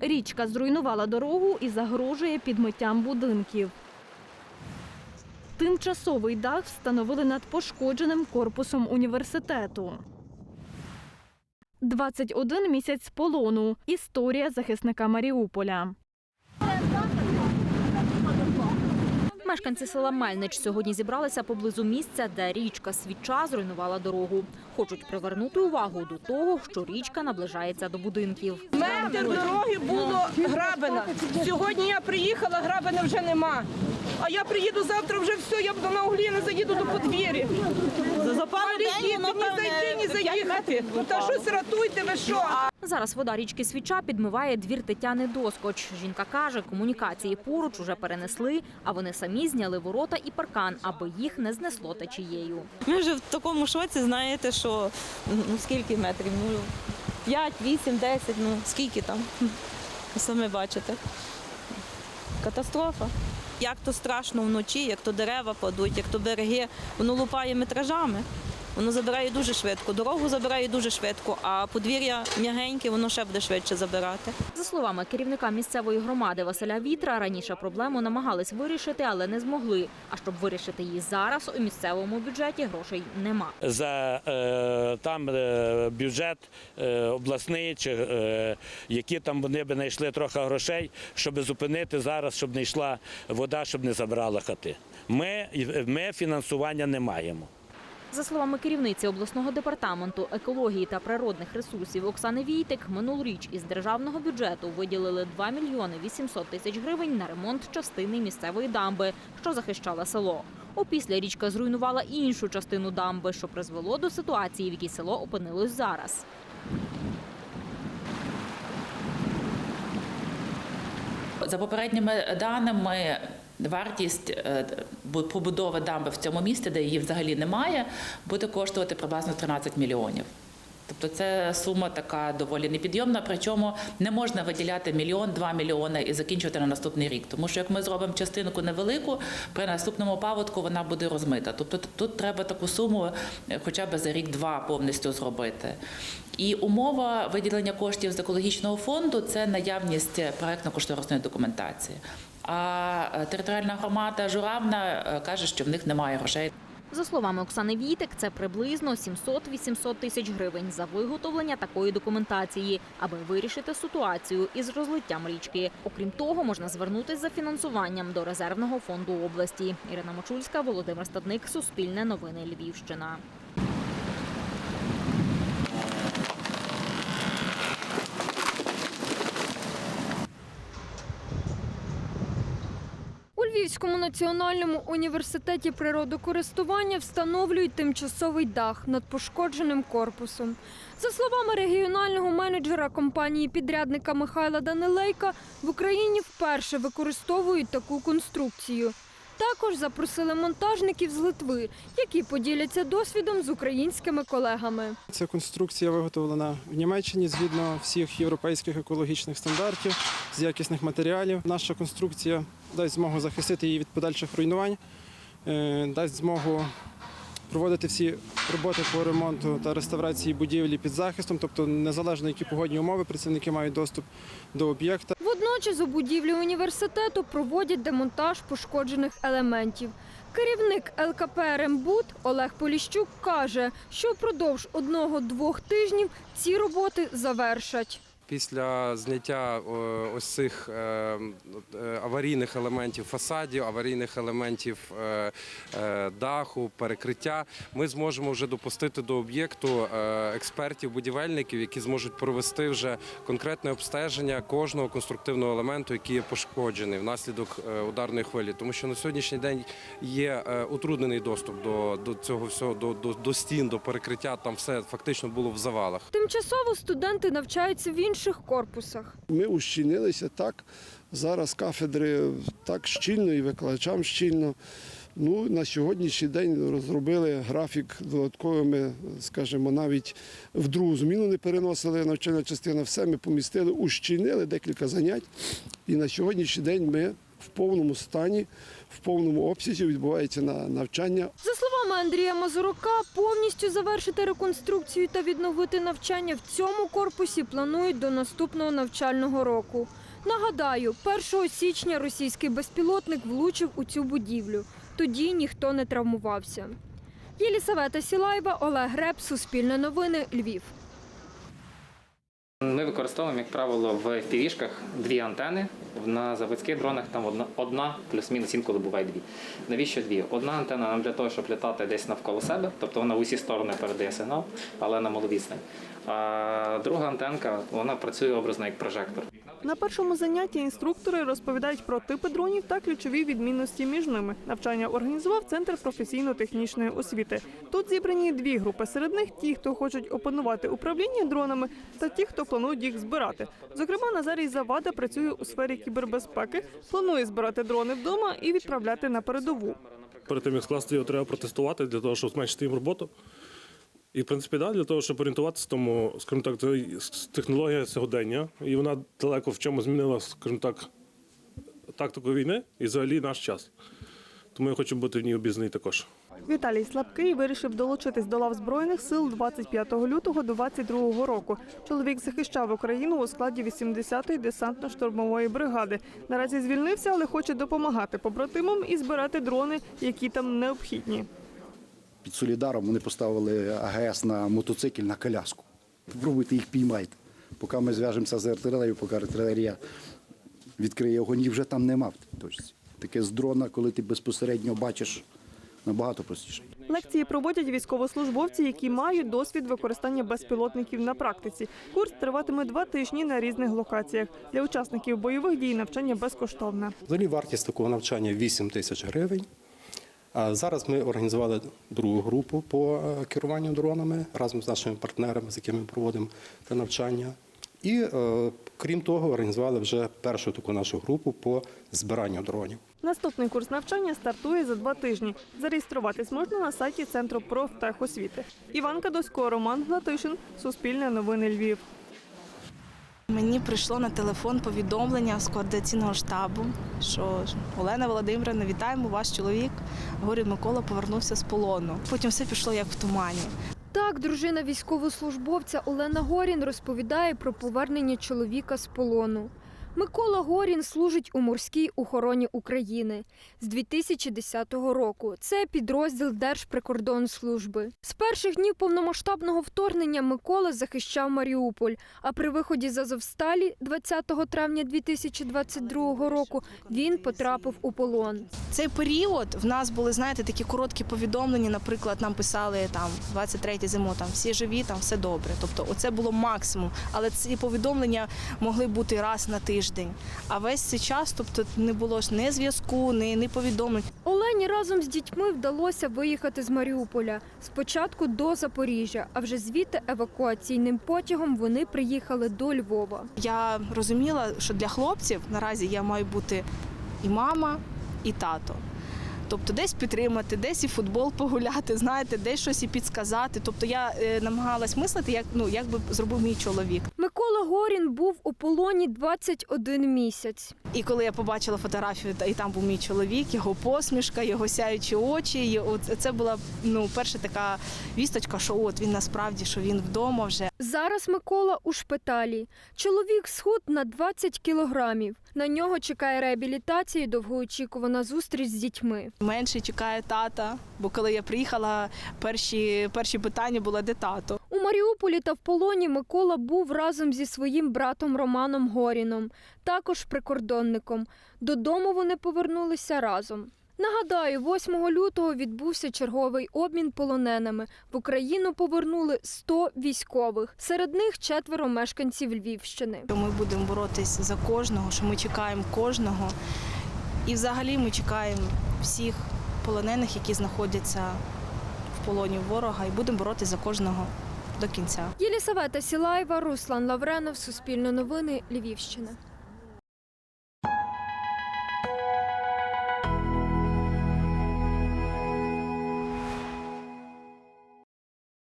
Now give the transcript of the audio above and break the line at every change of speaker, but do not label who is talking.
Річка зруйнувала дорогу і загрожує підмиттям будинків. Тимчасовий дах встановили над пошкодженим корпусом університету. 21 місяць полону. Історія захисника Маріуполя.
Мешканці села Мельнич сьогодні зібралися поблизу місця, де річка Свіча зруйнувала дорогу. Хочуть привернути увагу до того, що річка наближається до будинків.
Метр дороги було грабена. Сьогодні я приїхала, грабена вже нема. А я приїду завтра вже все, я буду на углі, не заїду до подвір'я. Малі діти, ні зайти, ні заїхати. Та щось рятуйте, ви що?
Зараз вода річки Свіча підмиває двір Тетяни Доскоч. Жінка каже, комунікації поруч уже перенесли, а вони самі зняли ворота і паркан, аби їх не знесло течією.
Ми вже в такому шоці, знаєте, що ну скільки метрів? Ну 5, 8, 10, ну скільки там? Ви самі бачите. Катастрофа. Як то страшно вночі, як то дерева падуть, як то береги, воно лупає метражами. Воно забирає дуже швидко, дорогу забирає дуже швидко, а подвір'я м'ягеньке, воно ще буде швидше забирати.
За словами керівника місцевої громади Василя Вітра, раніше проблему намагались вирішити, але не змогли. А щоб вирішити її зараз, у місцевому бюджеті грошей нема.
за е, там е, бюджет е, обласний, чи е, які там вони би знайшли трохи грошей, щоб зупинити зараз, щоб не йшла вода, щоб не забрала хати. Ми, ми фінансування не маємо.
За словами керівниці обласного департаменту екології та природних ресурсів Оксани Війтик, минулоріч із державного бюджету виділили 2 мільйони 800 тисяч гривень на ремонт частини місцевої дамби, що захищала село. Опісля річка зруйнувала іншу частину дамби, що призвело до ситуації, в якій село опинилось зараз.
За попередніми даними, вартість е, бу- дамби в цьому місті, де її взагалі немає, буде коштувати приблизно 13 мільйонів. Тобто це сума така доволі непідйомна. Причому не можна виділяти мільйон, два мільйони і закінчувати на наступний рік. Тому що як ми зробимо частинку невелику, при наступному паводку вона буде розмита. Тобто тут треба таку суму е, хоча б за рік-два повністю зробити. І умова виділення коштів з екологічного фонду це наявність проектно-кошторисної документації. А е, територіальна громада Журавна е, каже, що в них немає грошей.
За словами Оксани Війтик, це приблизно 700-800 тисяч гривень за виготовлення такої документації, аби вирішити ситуацію із розлиттям річки. Окрім того, можна звернутися за фінансуванням до резервного фонду області. Ірина Мочульська, Володимир Стадник, Суспільне новини Львівщина.
У Львівському національному університеті природокористування встановлюють тимчасовий дах над пошкодженим корпусом. За словами регіонального менеджера компанії підрядника Михайла Данилейка, в Україні вперше використовують таку конструкцію. Також запросили монтажників з Литви, які поділяться досвідом з українськими колегами.
Ця конструкція виготовлена в Німеччині згідно всіх європейських екологічних стандартів з якісних матеріалів. Наша конструкція дасть змогу захистити її від подальших руйнувань, е, дасть змогу проводити всі роботи по ремонту та реставрації будівлі під захистом, тобто незалежно які погодні умови, працівники мають доступ до об'єкта.
Водночас у будівлі університету проводять демонтаж пошкоджених елементів. Керівник ЛКП «Рембуд» Олег Поліщук каже, що впродовж одного-двох тижнів ці роботи завершать.
Після зняття ось цих е, е, аварійних елементів фасадів, аварійних елементів е, е, даху, перекриття, ми зможемо вже допустити до об'єкту е, експертів-будівельників, які зможуть провести вже конкретне обстеження кожного конструктивного елементу, який є пошкоджений внаслідок е, ударної хвилі. Тому що на сьогоднішній день є е, утруднений доступ до, цього всього, до, до, до стін, до перекриття. Там все фактично було в завалах.
Тимчасово студенти навчаються в інших корпусах.
Ми ущинилися так. Зараз кафедри так щільно і викладачам щільно. Ну, на сьогоднішній день розробили графік додатково. Ми, скажімо, навіть в другу зміну не переносили навчальна частина. Все ми помістили, ущільнили декілька занять. І на сьогоднішній день ми в повному стані в повному обсязі відбувається на навчання.
За словами Андрія Мазурука, повністю завершити реконструкцію та відновити навчання в цьому корпусі планують до наступного навчального року. Нагадаю, 1 січня російський безпілотник влучив у цю будівлю. Тоді ніхто не травмувався. Єлісавета Сілаєва, Олег Греб, Суспільне новини, Львів.
Ми використовуємо, як правило, в півішках дві антени. На заводських дронах там одна, одна плюс-мінус інколи буває дві. Навіщо дві? Одна антена нам для того, щоб літати десь навколо себе, тобто вона в усі сторони передає сигнал, але на маловісне. А друга антенка вона працює образно як прожектор.
На першому занятті інструктори розповідають про типи дронів та ключові відмінності між ними. Навчання організував Центр професійно-технічної освіти. Тут зібрані дві групи. Серед них ті, хто хочуть опанувати управління дронами, та ті, хто планують їх збирати. Зокрема, Назарій Завада працює у сфері кібербезпеки, планує збирати дрони вдома і відправляти на передову.
Перед тим як скласти його, треба протестувати для того, щоб зменшити їм роботу. І, в принципі, да, для того, щоб орієнтуватися тому, скажімо так, це технологія сьогодення, і вона далеко в чому змінила, скажімо так, тактику війни і взагалі наш час. Тому я хочу бути в ній обізнаний також.
Віталій Слабкий вирішив долучитись до лав збройних сил 25 лютого до 22 року. Чоловік захищав Україну у складі 80-ї десантно-штурмової бригади. Наразі звільнився, але хоче допомагати побратимам і збирати дрони, які там необхідні.
Під Солідаром вони поставили АГС на мотоцикль на коляску. Пробуйте їх піймайте. Поки ми зв'яжемося з артилерією, поки артилерія відкриє огонь, їх вже там нема в точці. Таке з дрона, коли ти безпосередньо бачиш, набагато простіше.
Лекції проводять військовослужбовці, які мають досвід використання безпілотників на практиці. Курс триватиме два тижні на різних локаціях. Для учасників бойових дій навчання безкоштовне.
Взагалі вартість такого навчання 8 тисяч гривень. Зараз ми організували другу групу по е, керуванню дронами разом з нашими партнерами, з якими проводимо це навчання. І е, крім того, організували вже першу таку нашу групу по збиранню дронів.
Наступний курс навчання стартує за два тижні. Зареєструватись можна на сайті Центру профтехосвіти. Іванка Досько, Роман Гнатишин, Суспільне новини Львів.
Мені прийшло на телефон повідомлення з координаційного штабу, що Олена Володимирівна, вітаємо, ваш чоловік. Горі Микола повернувся з полону. Потім все пішло як в тумані.
Так, дружина військовослужбовця Олена Горін розповідає про повернення чоловіка з полону. Микола Горін служить у морській охороні України з 2010 року. Це підрозділ Держприкордонслужби. З перших днів повномасштабного вторгнення Микола захищав Маріуполь. А при виході з Азовсталі 20 травня 2022 року він потрапив у полон.
Цей період в нас були, знаєте, такі короткі повідомлення. Наприклад, нам писали там 23 зиму, там всі живі, там все добре. Тобто, оце було максимум. Але ці повідомлення могли бути раз на тиждень. А весь цей час, тобто, не було ж ні зв'язку, ні, ні повідомлень.
Олені разом з дітьми вдалося виїхати з Маріуполя. Спочатку до Запоріжжя, а вже звідти евакуаційним потягом вони приїхали до Львова.
Я розуміла, що для хлопців наразі я маю бути і мама, і тато. Тобто десь підтримати, десь і футбол погуляти, знаєте, десь щось і підсказати. Тобто я е, намагалась мислити, як ну як би зробив мій чоловік.
Микола Горін був у полоні 21 місяць.
І коли я побачила фотографію, та- і там був мій чоловік, його посмішка, його сяючі очі. І от це була ну перша така вісточка, що от він насправді що він вдома вже.
Зараз Микола у шпиталі. Чоловік схуд на 20 кілограмів. На нього чекає реабілітація і довгоочікувана зустріч з дітьми.
Менше чекає тата. Бо коли я приїхала, перші перші питання було, де тато.
У Маріуполі та в полоні Микола був разом зі своїм братом Романом Горіном, також прикордонником. Додому вони повернулися разом. Нагадаю, 8 лютого відбувся черговий обмін полоненими. В Україну повернули 100 військових. Серед них четверо мешканців Львівщини.
Ми будемо боротись за кожного, що ми чекаємо кожного. І взагалі ми чекаємо всіх полонених, які знаходяться в полоні ворога, і будемо боротися за кожного до кінця.
Єлісавета Сілаєва, Руслан Лавренов, Суспільне новини, Львівщина.